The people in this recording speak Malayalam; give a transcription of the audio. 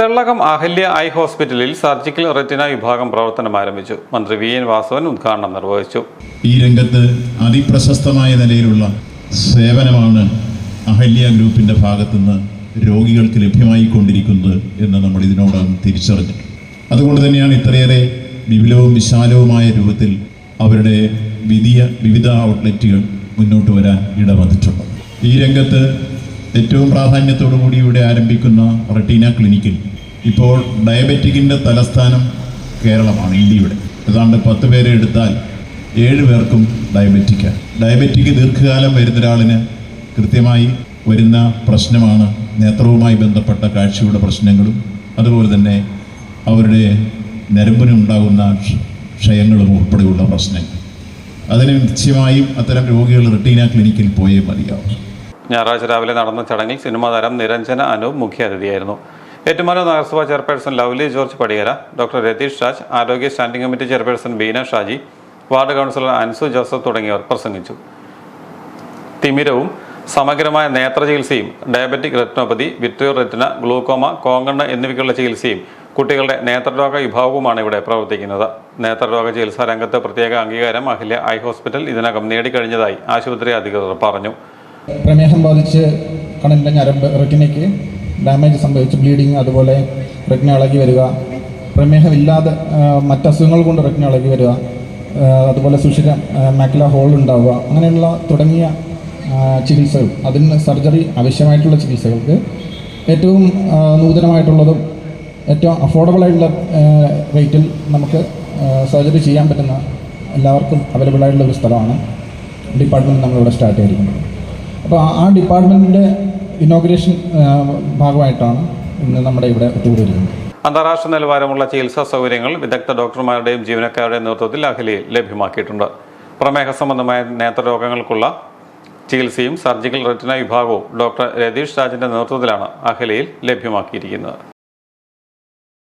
തെള്ളകം അഹല്യ ഐ ഹോസ്പിറ്റലിൽ സർജിക്കൽ റെറ്റിന വിഭാഗം പ്രവർത്തനം ആരംഭിച്ചു. മന്ത്രി വി എൻ വാസവൻ ഉദ്ഘാടനം നിർവഹിച്ചു. ഈ രംഗത്ത് അതിപ്രശസ്തമായ നിലയിലുള്ള സേവനമാണ് അഹല്യ ഗ്രൂപ്പിന്റെ ഭാഗത്തുനിന്ന് രോഗികൾക്ക് ലഭ്യമായി കൊണ്ടിരിക്കുന്നത് എന്ന് നമ്മൾ ഇതിനോടകം തിരിച്ചറിഞ്ഞു അതുകൊണ്ട് തന്നെയാണ് ഇത്രയേറെ വിപുലവും വിശാലവുമായ രൂപത്തിൽ അവരുടെ വിധിയ വിവിധ ഔട്ട്ലെറ്റുകൾ മുന്നോട്ട് വരാൻ ഇടവന്നിട്ടുള്ളത്. ഈ രംഗത്ത് ഏറ്റവും പ്രാധാന്യത്തോടു കൂടി ഇവിടെ ആരംഭിക്കുന്ന റെട്ടീന ക്ലിനിക്കിൽ ഇപ്പോൾ ഡയബറ്റിക്കിന്റെ തലസ്ഥാനം കേരളമാണ് ഇന്ത്യയുടെ. ഏതാണ്ട് പത്ത് പേരെ എടുത്താൽ ഏഴ് പേർക്കും ഡയബറ്റിക്കാണ് ഡയബറ്റിക്ക് ദീർഘകാലം വരുന്ന ഒരാളിന് കൃത്യമായി വരുന്ന പ്രശ്നമാണ് നേത്രവുമായി ബന്ധപ്പെട്ട കാഴ്ചയുടെ പ്രശ്നങ്ങളും അതുപോലെ തന്നെ അവരുടെ നരമ്പിനുണ്ടാകുന്ന ക്ഷ- ക്ഷയങ്ങളും ഉൾപ്പെടെയുള്ള പ്രശ്നങ്ങൾ. അതിന് നിശ്ചയമായും അത്തരം രോഗികൾ റെട്ടീന ക്ലിനിക്കിൽ പോയേ മതിയാവും. ഞായറാഴ്ച രാവിലെ നടന്ന ചടങ്ങിൽ സിനിമാ താരം നിരഞ്ജന അനൂപ് മുഖ്യാതിഥിയായിരുന്നു. ഏറ്റുമാനൂർ നഗരസഭാ ചെയർപേഴ്സൺ ലവ്ലി ജോർജ് പടിയേര ഡോക്ടർ രതീഷ് രാജ് ആരോഗ്യ standing committee chairperson Beena Shaji ward councillor Anzu Joseph തുടങ്ങിയവർ പ്രസംഗിച്ചു. തിമിരവും സമഗ്രമായ നേത്ര ചികിത്സയും diabetic retinopathy vitreo retina glaucoma കോങ്കണ്ണ എന്നിവയ്ക്കുള്ള ചികിത്സയും കുട്ടികളുടെ നേത്രരോഗ വിഭാഗവുമാണ് ഇവിടെ പ്രവർത്തിക്കുന്നത്. നേത്രരോഗ ചികിത്സാ രംഗത്ത് പ്രത്യേക അംഗീകാരം അഖില ഐ ഹോസ്പിറ്റൽ ഇതിനകം നേടിക്കഴിഞ്ഞതായി ആശുപത്രി അധികൃതർ പറഞ്ഞു. പ്രമേഹം ബാധിച്ച് കണ്ണിന്റെ ഞരമ്പ് റെറ്റിനയ്ക്ക് ഡാമേജ് സംഭവിച്ച് ബ്ലീഡിങ് അതുപോലെ റെറ്റിന ഇളകി വരിക. പ്രമേഹമില്ലാതെ മറ്റസുഖങ്ങൾ കൊണ്ട് റെറ്റിന ഇളകി വരിക. അതുപോലെ സുഷിര മാക്ല ഹോൾ ഉണ്ടാവുക. അങ്ങനെയുള്ള തുടങ്ങിയ ചികിത്സകൾ അതിന് സർജറി ആവശ്യമായിട്ടുള്ള ചികിത്സകൾക്ക് ഏറ്റവും നൂതനമായിട്ടുള്ളതും ഏറ്റവും അഫോർഡബിൾ ആയിട്ടുള്ള റേറ്റിൽ നമുക്ക് സർജറി ചെയ്യാൻ പറ്റുന്ന എല്ലാവർക്കും അവൈലബിൾ ആയിട്ടുള്ള ഒരു സ്ഥലമാണ്. ഡിപ്പാർട്ട്മെന്റ് നമ്മളിവിടെ സ്റ്റാർട്ട് ചെയ്തിരിക്കുന്നത്. അപ്പോൾ ആ- ഡിപ്പാർട്ട്മെന്റിന്റെ ഇനോഗ്രേഷൻ ഭാഗമായിട്ടാണ് ഇന്ന് നമ്മുടെ ഇവിടെ ഒത്തുകൂടിയിരിക്കുന്നത്. അന്താരാഷ്ട്ര നിലവാരമുള്ള ചികിത്സാ സൗകര്യങ്ങൾ വിദഗ്ധ ഡോക്ടർമാരുടെയും ജീവനക്കാരുടെയും നേതൃത്വത്തിൽ അഖിലയിൽ ലഭ്യമാക്കിയിട്ടുണ്ട്. പ്രമേഹ സംബന്ധമായ നേത്രരോഗങ്ങൾക്കുള്ള ചികിത്സയും സർജിക്കൽ റെറ്റിന വിഭാഗവും ഡോക്ടർ രതീഷ് രാജിന്റെ നേതൃത്വത്തിലാണ് അഖിലയിൽ ലഭ്യമാക്കിയിരിക്കുന്നത്.